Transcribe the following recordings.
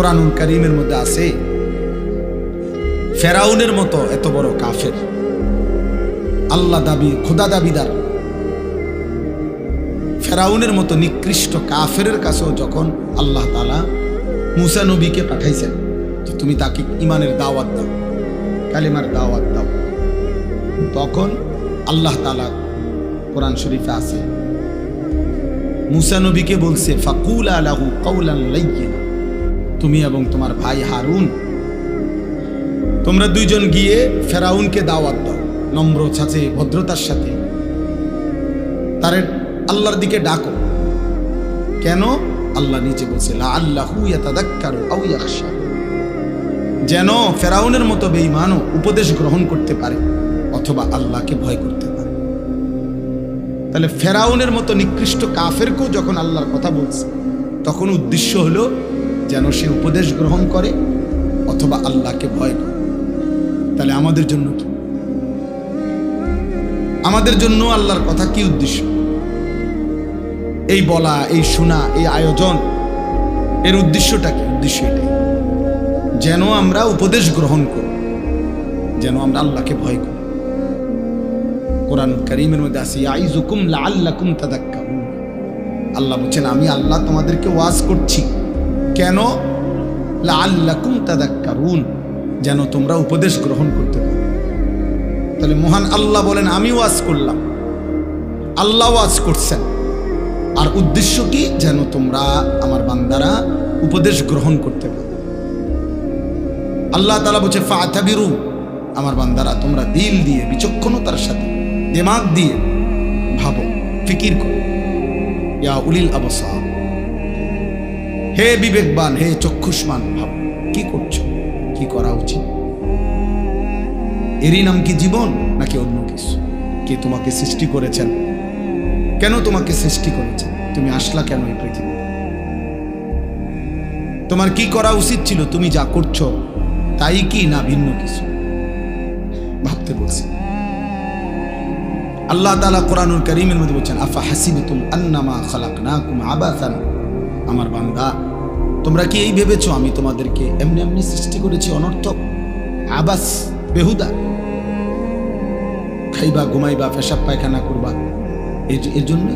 কোরআনুল করিমের মধ্যে আছে, ফেরাউনের মতো এত বড় কাফের। আল্লাহ দাবি, খোদা দাবিদার। ফেরাউনের মতো নিকৃষ্ট কাফের কাছেও যখন আল্লাহ তালা মুসা নবীকে পাঠাইছেন, যে তুমি তাকে ইমানের দাওয়াত দাও, কালিমার দাওয়াত দাও, তখন আল্লাহ তালা কোরআন শরীফে আছে। মুসা নবীকে বলছে, ফাকুল আলাহু কৌলান লাইয়িনা। তুমি এবং তোমার ভাই হারুন। তোমরা দুইজন গিয়ে ফেরাউনকে দাওয়াত দাও, নম্র ছাঁচে, ভদ্রতার সাথে। তার আল্লাহর দিকে ডাকো। কেন? আল্লাহ নিচে বলছে যেন ফেরাউনের মতো বেঈমানও উপদেশ গ্রহণ করতে পারে, অথবা আল্লাহকে ভয় করতে পারে। তাহলে ফেরাউনের মতো নিকৃষ্ট কাফেরকেও যখন আল্লাহর কথা বলছে, তখন উদ্দেশ্য হলো যেন সে উপদেশ গ্রহণ করে অথবা আল্লাহকে ভয় করে। তাহলে আমাদের জন্য কি? আমাদের জন্য আল্লাহর কথা কি উদ্দেশ্য? এই বলা, এই শোনা, এই আয়োজন, এর উদ্দেশ্যটা কি? উদ্দেশ্য এটাই। যেন আমরা উপদেশ গ্রহণ করি, যেন আমরা আল্লাহকে ভয় করি। কোরআন করিমের মধ্যে আসি আইজুকুম লাআল্লাকুম তাদাক্কারুন। আল্লাহ বলছেন, আমি আল্লাহ তোমাদেরকে ওয়াজ করছি। কেন? লাআল্লাকুম তাদাক্কারুন, যেন তোমরা উপদেশ গ্রহণ করতে পারো। তাহলে মহান আল্লাহ বলেন, আমি ওয়াজ করলাম। আল্লাহ ওয়াজ করছেন। আর উদ্দেশ্য কি? যেন তোমরা আমার বান্দারা উপদেশ গ্রহণ করতে পারো। আল্লাহ তালা বলছে, ফাতাবিরু, আমার বান্দারা, তোমরা দিল দিয়ে, বিচক্ষণতার সাথে, দিমাগ দিয়ে ভাবো, ফিকির করো। ইয়া উলিল আবসা হে বিবেকবান, হে চক্ষুষ্মান, ভাব, কি করছ? কি করা উচিত? এরই নাম কি জীবন, নাকি অন্য কিছু? কে তোমাকে সৃষ্টি করেছেন? কেন তোমাকে সৃষ্টি করেছেন? তুমি আসলা কেন এই পৃথিবী তোমার কি করা উচিত ছিল? তুমি যা করছ, তাই কি না ভিন্ন কিছু? ভাবতে বলছি। আল্লাহ তালা কোরআনুল করিমের মধ্যে বলছেন, আফা হাসিবতুম আন্নামা খালাকনাকুম আবাসান? আমার বান্দা তোমরা কি এই ভেবেছো? আমি তোমাদেরকে এমনি এমনি সৃষ্টি করেছি অনর্থক। আবাস, বেহুদা। খাইবা, ঘুমাইবা, পেশাব, পায়খানা করবা। এর জন্য?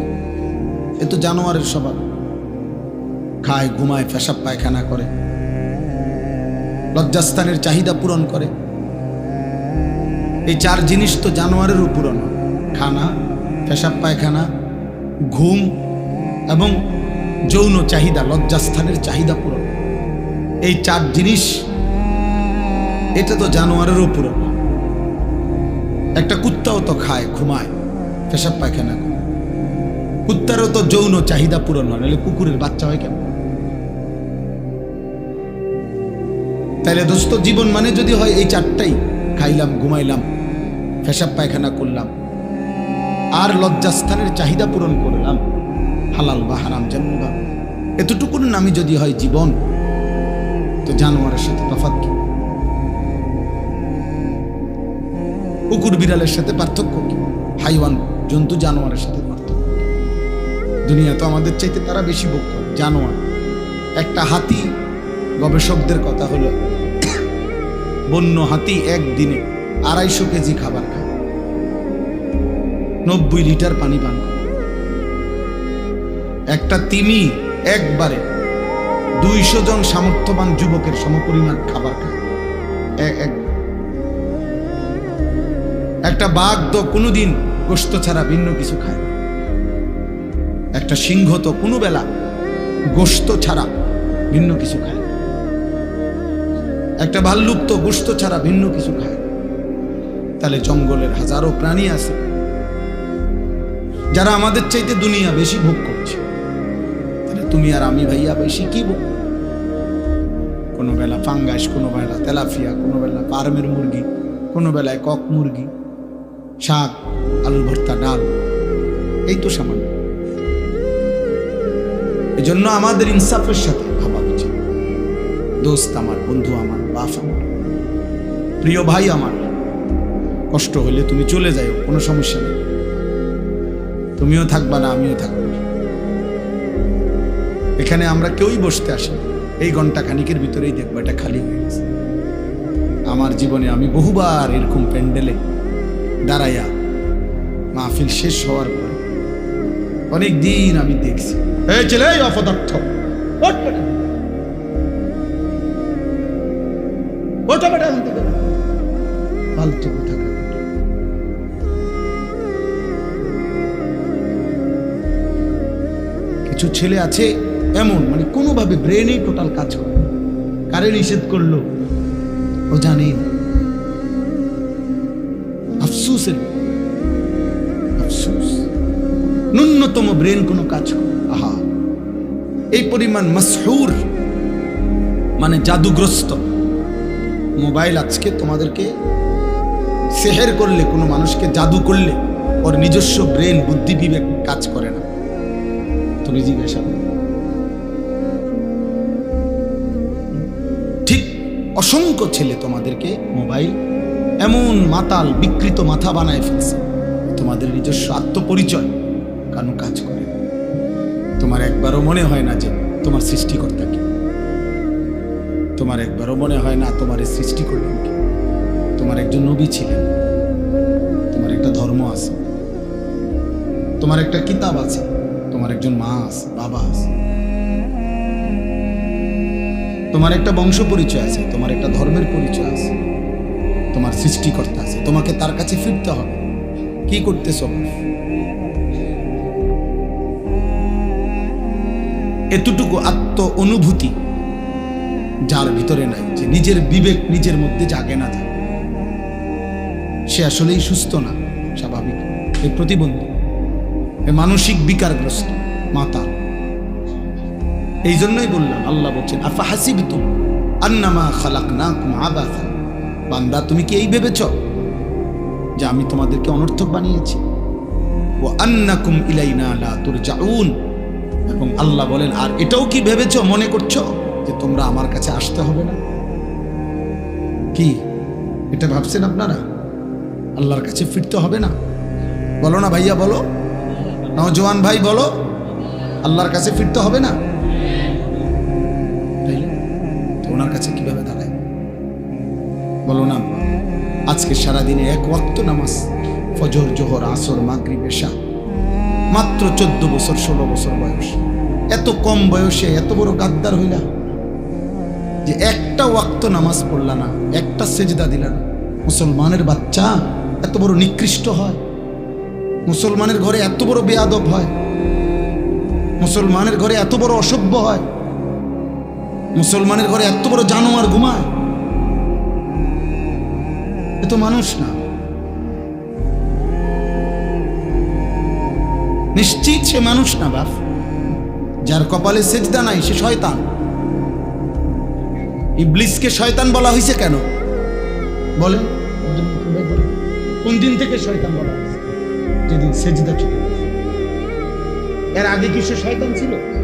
এ তো জানোয়ারের স্বভাব। খায়, ঘুমায়, পেশাব, পায়খানা করে। লজ্জাস্থানের চাহিদা পূরণ করে। এই চার জিনিস তো জানোয়ারেরও পূরণ খানা, পেশাব, পায়খানা, ঘুম এবং যৌন চাহিদা, লজ্জাস্থানের চাহিদা পূরণ। এই চার জিনিস, এটা তো জানোয়ারেরও পূরণ। একটা কুত্তাও তো খায়, ঘুমায়, পেশাব পায়খানা কুত্তারও তো যৌন চাহিদা পূরণ হয়, নাহলে কুকুরের বাচ্চা হয় কেমন? তাহলে দোস্ত, জীবন মানে যদি হয় এই চারটাই। খাইলাম, ঘুমাইলাম, পেশাব পায়খানা করলাম, আর লজ্জাস্থানের চাহিদা পূরণ করলাম। হালাল বা হারাম জানবা এতটুকুর নামই যদি হয় জীবন, তো জানোয়ারের সাথে তফাৎ কি? কুকুর বিড়ালের সাথে পার্থক্য কি? হাইওয়ান, জন্তু জানোয়ারের সাথে পার্থক্য দুনিয়া তো আমাদের চাইতে তারা বেশি ভোগ করে জানোয়ার। একটা হাতি গবেষকদের কথা হলো, বন্য হাতি একদিনে আড়াইশো কেজি খাবার খায়। নব্বই লিটার পানি পান করে। একটা তিমি একবারে। দুইশো জন সামর্থ্যবান যুবকের সমপরিমাণ খাবার খায়। একটা বাঘ তো কোনোদিন গোস্ত ছাড়া ভিন্ন কিছু খায় না। একটা সিংহ তো কোনো বেলা গোস্ত ছাড়া ভিন্ন কিছু খায়। একটা ভাল্লুক তো গোস্ত ছাড়া ভিন্ন কিছু খায়। তাহলে জঙ্গলের হাজারো প্রাণী আছে। যারা আমাদের চাইতে দুনিয়া বেশি ভোগ করছে। তুমি আর আমি ভাইয়া ভাই শিখিব। কোনো বেলা ফাঙ্গাস, কোনো বেলা তেলাফিয়া কোনো বেলা ফার্মের মুরগি, কোনো বেলায় কক মুরগি, শাক আলু ভর্তা, ডাল, এই তো সামান্য। এই জন্য আমাদের ইনসাফের সাথে ভাবা উচিত। দোস্ত আমার, বন্ধু আমার, বাপ আমার, প্রিয় ভাই আমার, কষ্ট হলে তুমি চলে যাও কোনো সমস্যা নেই। তুমিও থাকবা না, আমিও থাকব না। এখানে আমরা কেউই বসতে আসি এই ঘণ্টা খানিকের ভিতরেই দেখব, এটা খালি হয়ে গেছে। আমার জীবনে আমি বহুবার এরকম প্যান্ডেলে দাঁড়াইয়া মাহফিল শেষ হওয়ার পরে অনেক দিন আমি দেখছি। এই ছেলে অপদার্থ। কিছু ছেলে আছে এমন মানে কোনোভাবে ব্রেনেই টোটাল কাজ করে। কারে নিষেধ করল, ও জানে আফসুসের আফসুস। ন্যূনতম ব্রেন কোনো কাজ করে আহা। এই পরিমাণ মশহুর মানে জাদুগ্রস্ত। মোবাইল আজকে তোমাদেরকে সেহের করলে, কোনো মানুষকে জাদু করলে, ওর নিজস্ব ব্রেন বুদ্ধি বিবেক কাজ করে না। তুমি জিজ্ঞাসা করো। অসংখ্য ছেলে তোমাদেরকে মোবাইল, এমন মাতাল বিকৃত মাথা বানায় ফেলছে। তোমাদের নিজস্ব আত্মপরিচয় কেন কাজ করে। তোমার একবারও মনে হয় না যে তোমার সৃষ্টিকর্তা কি। তোমার একবারও মনে হয় না তোমার এই সৃষ্টি করলেন কি। তোমার একজন নবী ছিলেন। তোমার একটা ধর্ম আছে। তোমার একটা কিতাব আছে। তোমার একজন মা আছে, বাবা আছে। তোমার একটা বংশ পরিচয় আছে, তোমার একটা ধর্মের পরিচয় আছে, তোমার সৃষ্টিকর্তা আছে, তোমাকে তার কাছে ফিরতে হবে। কি করতেছ? এতটুকু আত্ম অনুভূতি যার ভিতরে নাই, যে নিজের বিবেক নিজের মধ্যে জাগে না থাকে। সে আসলেই সুস্থ না, স্বাভাবিক। এই প্রতিবন্ধী, এ মানসিক বিকারগ্রস্ত মাতা। এই জন্যই বললাম, আল্লাহ বলছেন, আফা হাসিবিতুম আন্নামা খালাকনাকুম আবাসা। বান্দা, তুমি কি এই ভেবেছ যে আমি তোমাদেরকে অনর্থক বানিয়েছি? ও আন্নাকুম ইলাইনা লা তুরজাউন। এবং আল্লাহ বলেন, আর এটাও কি ভেবেছ, মনে করছ যে তোমরা আমার কাছে আসতে হবে না? কি? এটা ভাবছেন আপনারা? আল্লাহর কাছে ফিরতে হবে না? বলো না ভাইয়া, বলো। নজওয়ান ভাই, বলো। আল্লাহর কাছে ফিরতে হবে না? তো ওনার কাছে কীভাবে দাঁড়ায়? বলো না, আজকে সারাদিনে এক ওয়াক্ত নামাজ, ফজর, জোহর, আসর মাগরি পেশা মাত্র চোদ্দ বছর, ষোলো বছর বয়স। এত কম বয়সে এত বড় গাদ্দার হইলা যে একটা ওয়াক্ত নামাজ পড়লা না, একটা সেজদা দিলা না। মুসলমানের বাচ্চা এত বড় নিকৃষ্ট হয়, মুসলমানের ঘরে এত বড় বেয়াদব হয়, মুসলমানের ঘরে এত বড় অসভ্য হয় মুসলমানের ঘরে এত বড় জানোয়ার ঘুমায়? এ তো মানুষ না। নিশ্চিত সে মানুষ না, বাপ। যার কপালে সেজদা নাই, সে শয়তান। ইবলিসকে শয়তান বলা হয়েছে কেন? বলেন। কোন দিন থেকে শয়তান বলা হয়েছে যেদিন সেজদা গেছে। এর আগে কি সে শয়তান ছিল?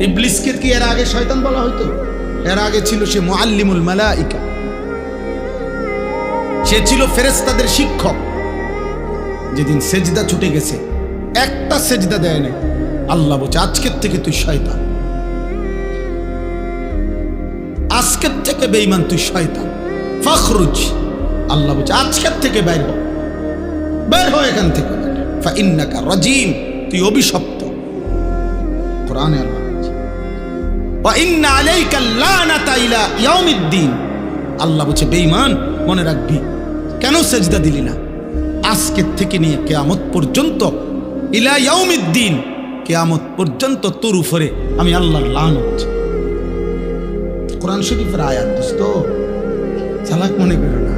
ইবলিসকে কি এর আগে শয়তান বলা হতো এর আগে ছিল সে মুআল্লিমুল মালাইকা। সে ছিল ফেরেশতাদের শিক্ষক। যেদিন সেজদা ছুটে গেছে, একটা সেজদা দেয় নাই। আল্লাহ বলছে, আজকের থেকে তুই শয়তান। আজকের থেকে বেঈমান তুই শয়তান। ফখরুজ। আল্লাহ বলছে, আজকের থেকে বাইর হ। বের হয় এখান থেকে। ফাইন্নাকা রাজিম। তুই অভিশপ্ত। কোরআনে আল্লাহ আল্লাহ বলছে, বেঈমান, মনে রাখবি, কেন সেজদা দিলি না? আজকের থেকে নিয়ে কেয়ামত পর্যন্ত, ইলা ইয়াউমিদ্দিন, কেয়ামত পর্যন্ত তোর উপরে আমি আল্লাহর লানত। কোরআন শরীফের আয়াত, দোস্ত, চালাক মনে করো না।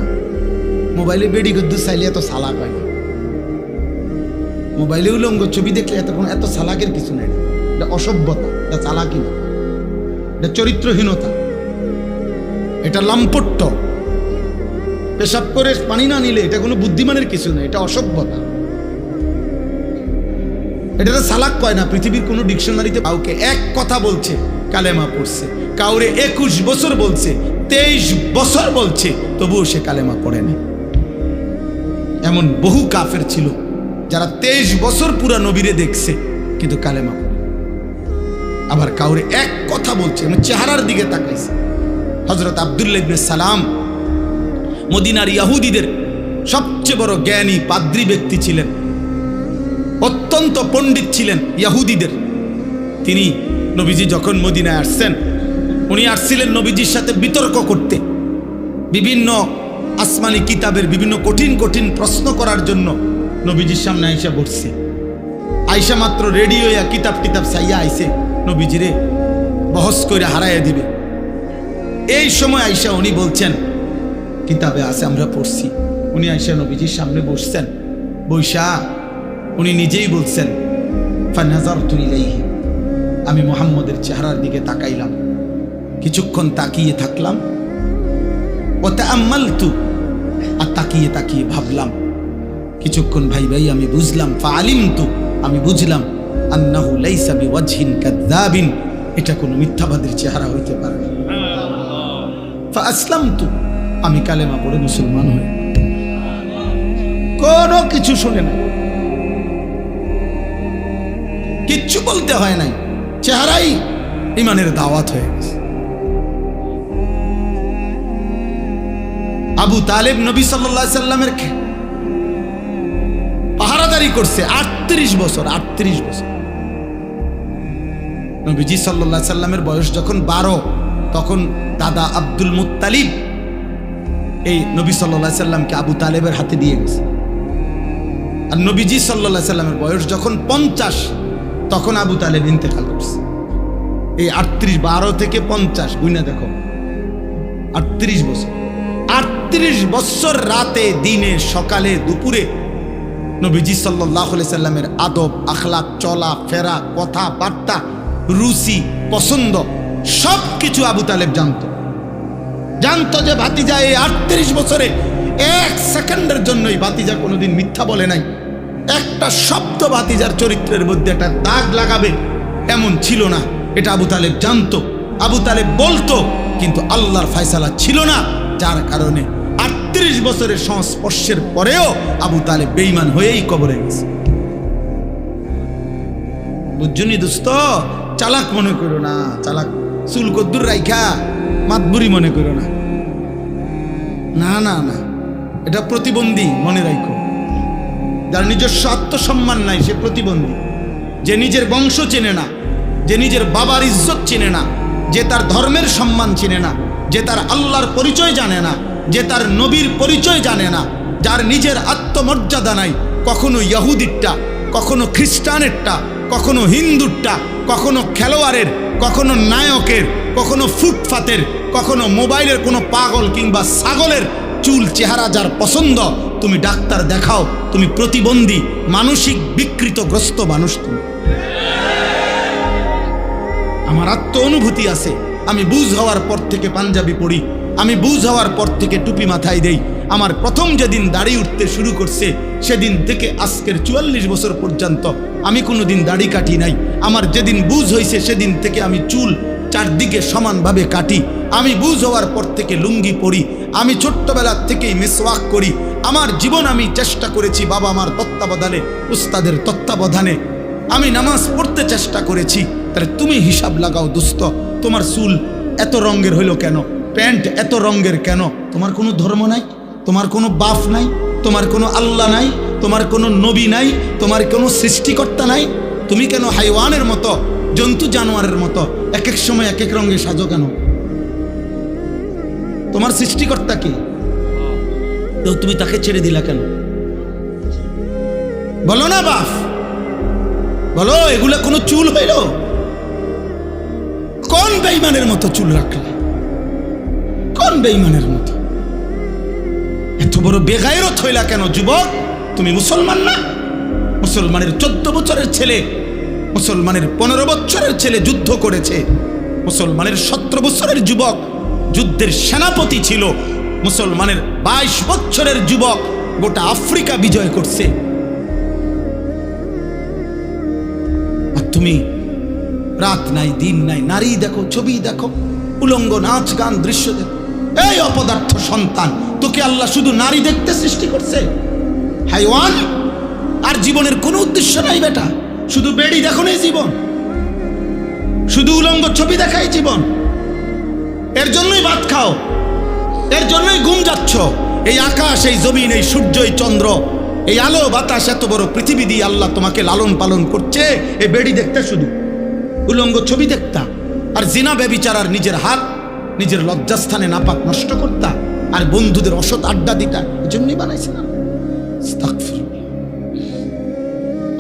মোবাইলে বেডি গদ্দু চাইলে এত সালাক হয় না। মোবাইলে উলঙ্গ ছবি দেখলে এত এত সালাকের কিছু নেই এটা অসভ্যতা, এটা চালাকি না। এটা চরিত্রহীনতা। এটা লাম্পট্য। পেশাব করে পানি না নিলে এটা কোনো বুদ্ধিমানের কিছু নয় এটা অসভ্যতা। এটা তো সালাক কয় না, পৃথিবীর কোনো ডিকশনারিতে কাউকে এক কথা বলছে, কালেমা পড়ছে। কাউরে একুশ বছর বলছে, তেইশ বছর বলছে, তবুও সে কালেমা পড়ে না। এমন বহু কাফের ছিল, যারা তেইশ বছর পুরা নবীরে দেখছে, কিন্তু কালেমা আবার কাউরে এক কথা বলছে মানে চেহারার দিকে তাকাইছে। হজরত আবদুল্লাহ ইবনে সালাম মদিনার ইয়াহুদিদের সবচেয়ে বড় জ্ঞানী, পাদ্রী ব্যক্তি ছিলেন। অত্যন্ত পণ্ডিত ছিলেন ইয়াহুদিদের। তিনি নবীজি যখন মদিনায় আসছেন, উনি আসছিলেন নবীজির সাথে বিতর্ক করতে। বিভিন্ন আসমানি কিতাবের বিভিন্ন কঠিন কঠিন প্রশ্ন করার জন্য নবীজির সামনে আইসা বসছে। আইসা মাত্র রেডি হইয়া কিতাব কিতাব চাইয়া আইসে নবীজিরে বহস করে হারাইয়া দিবে। এই সময় আইসা উনি বলছেন, কিতাবে আছে, আমরা পড়ছি। উনি আইসা নবীজির সামনে বসছেন। বৈশা, উনি নিজেই বলছেন ফানাজার ইলাইহি আমি মোহাম্মদের চেহারার দিকে তাকাইলাম। কিছুক্ষণ তাকিয়ে থাকলাম। ও ওতে আম্মালতু আর তাকিয়ে তাকিয়ে ভাবলাম। কিছুক্ষণ ভাই ভাই আমি বুঝলাম ফালিমতু আমি বুঝলাম। আন্নাহু লাইসা বিওয়াজহিন এটা কোনো মিথ্যাবাদীর চেহারা হইতে পারে না। আসলামতু আমি কালেমা পড়ে মুসলমান হই। কিছু শুনে নাই। কিচ্ছু বলতে হয় নাই। চেহারাই ইমানের দাওয়াত হয়ে গেছে। আবু তালেব নবী সাল্লামের পাহারাদারি করছে। আটত্রিশ বছর আটত্রিশ বছর। নবীজি সাল্লাহ সাল্লামের বয়স যখন বারো, তখন দাদা আব্দুল মুত্তালিব এই নবী সাল্লাহ সাল্লামকে আবু তালেবের হাতে দিয়ে গেছে। আর নবীজি সাল্লাহ সাল্লামের বয়স যখন পঞ্চাশ, তখন আবু তালেব ইন্তেকাল করছে। এই আটত্রিশ, বারো থেকে পঞ্চাশ, গুইনা দেখো। আটত্রিশ বছর। আটত্রিশ বছর রাতে দিনে সকালে দুপুরে নবীজি সাল্লাহ সাল্লামের আদব, আখলাক, চলা, ফেরা, কথা, বার্তা, রুচি, পছন্দ সব কিছু আবু তালেব জানত। জানতো যে ভাতিজা এই আটত্রিশ বছরে এক সেকেন্ডের জন্যই ভাতিজা কোনোদিন মিথ্যা বলে নাই। একটা শব্দ ভাতিজার চরিত্রের মধ্যে একটা দাগ লাগাবে এমন ছিল না। এটা আবু তালেব জানত। আবু তালেব বলতো, কিন্তু আল্লাহর ফয়সালা ছিল না, যার কারণে আটত্রিশ বছরের সংস্পর্শের পরেও আবু তালেব বেইমান হয়েই কবরে গেছে। বুঝছনি দোস্ত? চালাক মনে করো না, চালাক। চুল কদ্দুর রাইখা, মাতবুরি মনে করো না। না না না, এটা প্রতিবন্ধী মনে রাখো যার নিজস্ব আত্মসম্মান নাই, সে প্রতিবন্ধী। যে নিজের বংশ চেনে না, যে নিজের বাবার ইজ্জত চেনে না, যে তার ধর্মের সম্মান চেনে না, যে তার আল্লাহর পরিচয় জানে না যে তার নবীর পরিচয় জানে না, যার নিজের আত্মমর্যাদা নাই, কখনো ইয়াহুদিরটা কখনো খ্রিস্টানেরটা, কখনো হিন্দুরটা, কখনো খেলোয়াড়ের, কখনো নায়কের, কখনো ফুটফাতের কখনো মোবাইলের কোনো পাগল কিংবা ছাগলের চুল চেহারা যার পছন্দ, তুমি ডাক্তার দেখাও, তুমি প্রতিবন্ধী, মানসিক বিকৃতগ্রস্ত মানুষ তুমি। আমার আত্ম অনুভূতি আছে, আমি বুঝ হওয়ার পর থেকে পাঞ্জাবি পড়ি আমি বুঝ হওয়ার পর থেকে টুপি মাথায় দেই। আমার প্রথম যেদিন দাড়ি উঠতে শুরু করছে, সেদিন থেকে আজকের চুয়াল্লিশ বছর পর্যন্ত আমি কোনোদিন দাড়ি কাটি নাই। আমার যেদিন বুঝ হয়েছে সেদিন থেকে আমি চুল চারদিকে সমানভাবে কাটি। আমি বুঝ হওয়ার পর থেকে লুঙ্গি পরি। আমি ছোট্টবেলার থেকেই মিসওয়াক করি। আমার জীবন আমি চেষ্টা করেছি বাবা আমার তত্ত্বাবধানে, উস্তাদের তত্ত্বাবধানে। আমি নামাজ পড়তে চেষ্টা করেছি। তাহলে তুমি হিসাব লাগাও দোস্ত, তোমার চুল এত রঙের হইল কেন? প্যান্ট এত রঙের কেন? তোমার কোনো ধর্ম নাই? তোমার কোনো বাপ নাই? তোমার কোনো আল্লাহ নাই? তোমার কোনো নবী নাই? তোমার কোনো সৃষ্টিকর্তা নাই? তুমি কেন হাইওয়ানের মতো, জন্তু জানোয়ারের মতো এক এক সময় এক এক রঙে সাজো কেন? তোমার সৃষ্টিকর্তা কি? তো তুমি তাকে ছেড়ে দিলা কেন? বলো না বাপ। বলো, এগুলা কোনো চুল হইল? কোন বেইমানের মতো চুল রাখলে? কোন বেইমানের মতো। এত বড় বেগায়রত হইলা কেন, যুবক? তুমি মুসলমান না? মুসলমানের চোদ্দ বছরের ছেলে, মুসলমানের পনেরো বছরের ছেলে যুদ্ধ করেছে। মুসলমানের সতেরো বছরের যুবক যুদ্ধের সেনাপতি ছিল। মুসলমানের বাইশ বছরের যুবক গোটা আফ্রিকা বিজয় করছে। আর তুমি রাত নাই, দিন নাই, নারী দেখো, ছবি দেখো, উলঙ্গ নাচ গান দৃশ্য দেখো। এই অপদার্থ সন্তান, তোকে আল্লাহ শুধু নারী দেখতে সৃষ্টি করছে। হাইওয়ান, আর জীবনের কোনো উদ্দেশ্য নাই বেটা। শুধু বেড়ি দেখো নেই জীবন। শুধু উলঙ্গ ছবি দেখাই জীবন। এর জন্যই ভাত খাও। এর জন্যই ঘুম যাচ্ছ। এই আকাশ, এই জমিন, এই সূর্য, এই চন্দ্র, এই আলো, বাতাস এত বড় পৃথিবী দিয়ে আল্লাহ তোমাকে লালন পালন করছে। এই বেড়ি দেখতে শুধু। উলঙ্গ ছবি দেখতা। আর জিনা, ব্যবিচার আর নিজের হাত নিজের লজ্জাস্থানে নাপাক নষ্ট করতা আর বন্ধুদের অসৎ আড্ডা দিতা এই জন্যই বানাইছে না?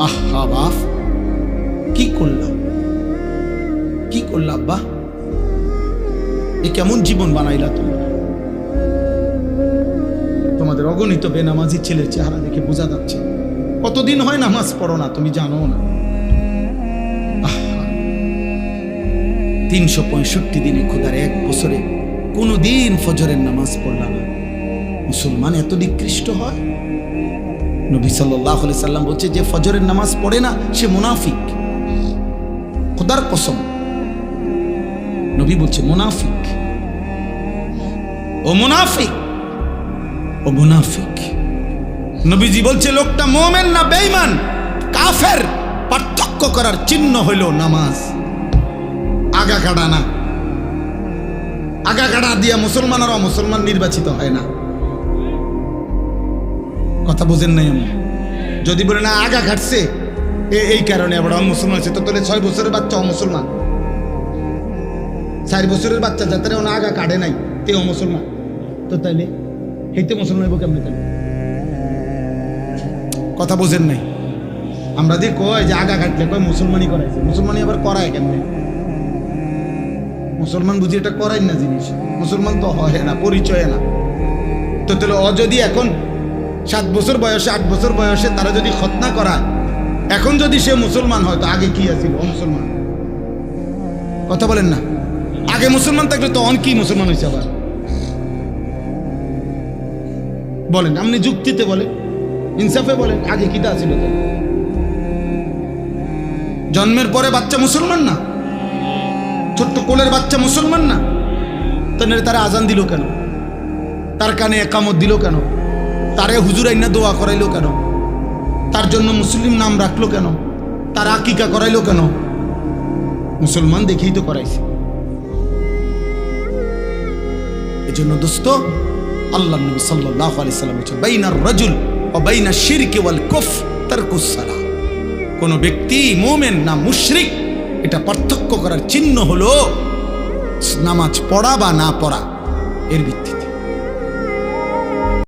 আহা বাপ, কি করলাম কি করলা আব্বা? এ কেমন জীবন বানাইলা তোমরা? তোমাদের অগণিত বেনামাজি ছেলের চেহারা দেখে বোঝা যাচ্ছে, কতদিন হয় নামাজ পড়ো না, তুমি জানো না। তিনশো পঁয়ষট্টি দিনে খোদার এক বছরে কোনো দিন ফজরের নামাজ পড়লাম মুসলমান এত নিকৃষ্ট হয়? নবী সাল্লাহ সাল্লাম বলছে, যে ফজরের নামাজ পড়ে না, সে মুনাফিক। খোদার কসম। নবী বলছে, মুনাফিক। ও মুনাফিক? ও মুনাফিক। নবীজি বলছে, লোকটা মোমেন না বেঈমান? কাফের? পার্থক্য করার চিহ্ন হইল নামাজ। আগা কাটা না। আগা কাটা দিয়া মুসলমান আর মুসলমান নির্বাচিত হয় না। কথা বোঝেন নাই আমি যদি বলে, না, আগা ঘাটছে এ- এই কারণে আবার মুসলমান আছে তো তোলে ছয় বছরের বাচ্চা মুসলমান। চার বছরের বাচ্চা যাতে ওনা আগা কাটে নাই তেও মুসলমান। তো তাইলে হেইতে মুসলমান হইব কেমনে তাহলে কথা বোঝেন নাই। আমরা দিয়ে কয় যে আগা কাটলে কয় মুসলমানই করাইছে। মুসলমানই আবার করায় কেমনে? মুসলমান বুঝি এটা করাই না জিনিস। মুসলমান তো হয় না, পরিচয় না। তো তাহলে অ যদি এখন সাত বছর বয়সে, আট বছর বয়সে তারা যদি খতনা করায়, এখন যদি সে মুসলমান হয়, তো আগে কি আছিল? মুসলমান। কথা বলেন না। আগে মুসলমান থাকলে তো অন কি মুসলমান হয়েছে আবার? বলেন, আপনি যুক্তিতে বলেন, ইনসাফে বলেন, আগে কিটা ছিল জন্মের পরে বাচ্চা মুসলমান না? ছোট্ট কোলের বাচ্চা মুসলমান না? তাহলে তারা আজান দিল কেন? তার কানে একামত দিল কেন? তারে হুজুর আইনা দোয়া করাইলো কেন? তার জন্য মুসলিম নাম রাখল কেন? তার আকিকা করাইলো কেন? মুসলমান দেখেই তো করাইছে। এজন্য দোস্ত আল্লাহ নবী সাল্লাল্লাহু আলাইহি সাল্লাম বলেছেন বাইনার রাজুল ওয়া বাইনা শিরকি ওয়াল কুফ তারকুস সালাহ। কোন ব্যক্তি মোমেন না মুশরিক এটা পার্থক্য করার চিহ্ন হলো নামাজ পড়া বা না পড়া। এর ভিত্তিতে।